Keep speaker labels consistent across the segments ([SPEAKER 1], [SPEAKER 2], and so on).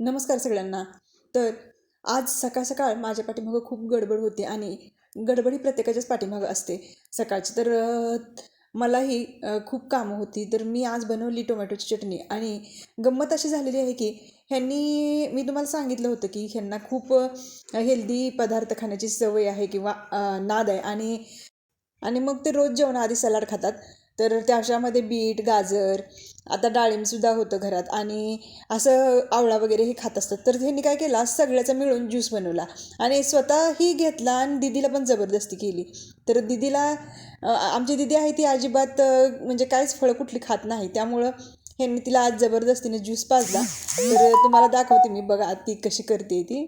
[SPEAKER 1] नमस्कार सगळ्यांना. तर आज सकाळ सकाळ माझ्या पाठीमागं खूप गडबड होती आणि गडबड ही प्रत्येकाच्याच पाठीमागं असते. सकाळची तर मलाही खूप कामं होती. तर मी आज बनवली टोमॅटोची चटणी आणि गंमत अशी झालेली आहे की ह्यांनी मी तुम्हाला सांगितलं होतं की ह्यांना खूप हेल्दी पदार्थ खाण्याची सवय आहे किंवा नाद आहे आणि आणि मग ते रोज जेवणाआधी सलाड खातात. तर त्याच्यामध्ये बीट गाजर आता डाळिंबसुद्धा होतं घरात आणि असं आवळा वगैरे हे खात असतात. तर त्यांनी काय केला सगळ्याचा मिळून ज्यूस बनवला आणि स्वतःही घेतला आणि दिदीला पण जबरदस्ती केली. तर दिदीला आमची दिदी आहे ती अजिबात म्हणजे काहीच फळं कुठली खात नाही. त्यामुळं ह्यांनी तिला आज जबरदस्तीने ज्यूस पाजला. तर तुम्हाला दाखवते मी बघा ती कशी करते ती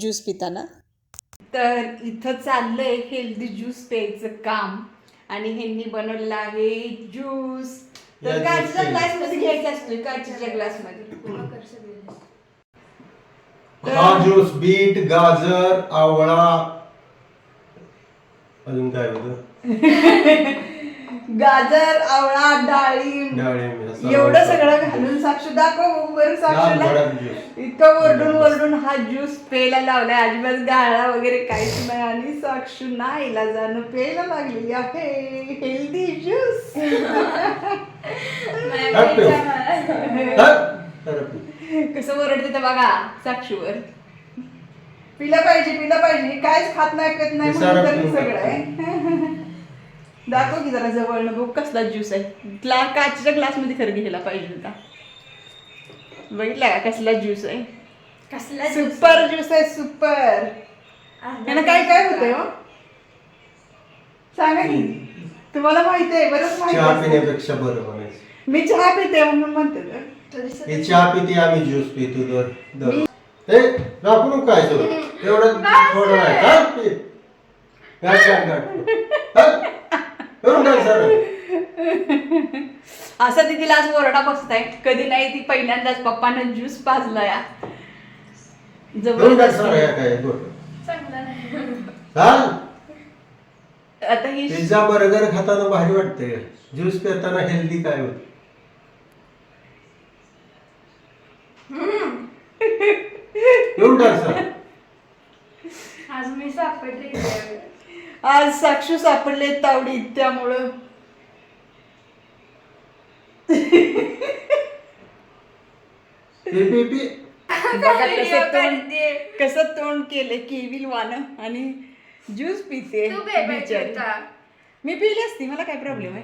[SPEAKER 1] ज्यूस पिताना.
[SPEAKER 2] तर इथं चाललंय हेल्दी ज्यूस प्यायचं काम. आणि ह्यांनी बनवलेलं आहे ज्यूस. तर काचेच्या ग्लासमध्ये घ्यायचा असतोय काचेच्या ग्लासमध्ये
[SPEAKER 3] हा ज्यूस बीट गाजर आवळा. अजून काय होतं?
[SPEAKER 2] गाजर आवळा डाळिंब.
[SPEAKER 3] सर्व
[SPEAKER 2] एवढं. सगळं घालून साक्षीला
[SPEAKER 3] ज्यूस
[SPEAKER 2] इतकं वरडून वरडून हा ज्यूस प्यायला लावलाय. अजिबात गाळा वगैरे काहीच नाही. आणि साक्षू नाही जाणं प्यायला लागलेली आहे. Healthy juice. कसं ओरडते तर बघा साक्षीवर. पिलं पाहिजे पिलं पाहिजे. हे काहीच खात नाही करत नाही म्हणून तर सगळं आहे. दाखव की जरा जवळ. बघ कसला ज्यूस आहे. ग्ला काचेच्या ग्लासमध्ये खरं घ्यायला पाहिजे होता. बघितला का? कसला ज्यूस आहे?
[SPEAKER 4] कसला
[SPEAKER 2] सुपर ज्यूस आहे सुपर यानं काय काय होतंय हो? सांगा. की तुम्हाला माहिती आहे बरंच माहिती
[SPEAKER 3] चहा
[SPEAKER 2] आहे.
[SPEAKER 3] पिण्यापेक्षा बरं म्हणायचं.
[SPEAKER 2] मी चहा पिते म्हणून म्हणते तर.
[SPEAKER 3] हे चहा पिते आम्ही ज्यूस पितो दर दर. ए राखून काय तो एवढं थोडं नाही. काय पी. गाठ गाठ गाठ हट. करून टाक
[SPEAKER 2] असं ती तिला आज ओरडा बसताय कधी नाही ती पहिल्यांदाच पप्पानं ज्यूस पाजला या. आता ही
[SPEAKER 3] पिझ्झा बर्गर खाताना भारी वाटते ज्यूस पिताना हेल्दी काय होत?
[SPEAKER 4] आज मी सापडले.
[SPEAKER 2] आज साक्षू सापडले तावडीत त्यामुळं.
[SPEAKER 3] पी पी पी
[SPEAKER 2] बघा
[SPEAKER 4] Video
[SPEAKER 2] कसं तोंड. कसं तोंड केले केविल वान आणि ज्यूस पिते
[SPEAKER 4] तू पे पाहिजे
[SPEAKER 2] बिचारी. मी पिली असती मला काय प्रॉब्लेम आहे?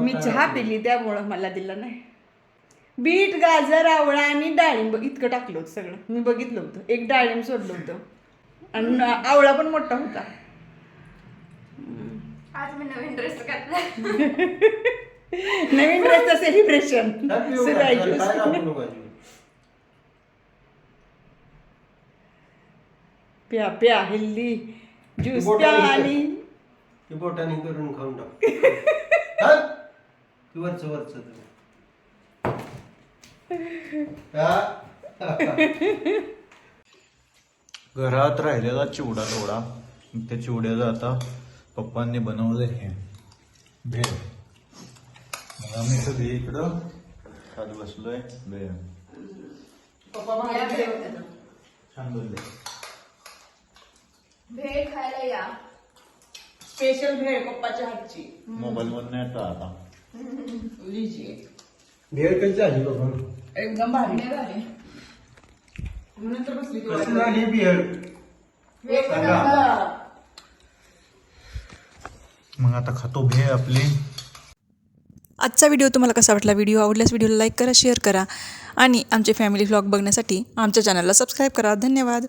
[SPEAKER 2] मी चहा पिली त्यामुळं मला दिलं नाही. बीट गाजर आवळा आणि डाळिंब इतकं टाकलं होतं सगळं. मी बघितलं होतं. एक डाळिंब सोडलं होतं. आणि आवळा पण मोठा होता.
[SPEAKER 4] आज मी नवीन ड्रेस घातला.
[SPEAKER 2] नवीन ड्रेसचं सेलिब्रेशन
[SPEAKER 3] सर
[SPEAKER 2] आहे
[SPEAKER 3] ज्यूस.
[SPEAKER 2] प्या प्या हेल्दी ज्यूस
[SPEAKER 3] बोटाने
[SPEAKER 2] प्या. आणि
[SPEAKER 3] ती बोटाने करून खाऊन टाक? ती वरचं वरचं
[SPEAKER 5] घरात राहिलेला चिवडा थोडा त्या चिवड्याचं आता पप्पांनी बनवलं हे भेळ मग आम्ही सगळी इकडं खात बसलोय भेळ छान बोलले
[SPEAKER 4] भेळ खायला या
[SPEAKER 2] स्पेशल भेळ पप्पाच्या हातची
[SPEAKER 5] मोबाईल वर नाही येतं आता
[SPEAKER 2] लिजिये
[SPEAKER 3] भेळ कशी झाली बघून
[SPEAKER 2] एकदम
[SPEAKER 4] भारी.
[SPEAKER 2] म्हणून तर बसली ती
[SPEAKER 3] कशी
[SPEAKER 2] वाट.
[SPEAKER 3] झाली भेळ
[SPEAKER 4] भेळ
[SPEAKER 3] सांगा.
[SPEAKER 2] हा.
[SPEAKER 5] मग आता खातो भेळ आपली
[SPEAKER 1] आजचा व्हिडिओ तुम्हाला कसा वाटला व्हिडिओ आवडल्यास व्हिडिओला लाईक करा शेअर करा आणि आमचे फॅमिली व्लॉग बघण्यासाठी आमच्या चॅनलला सबस्क्राईब करा. धन्यवाद.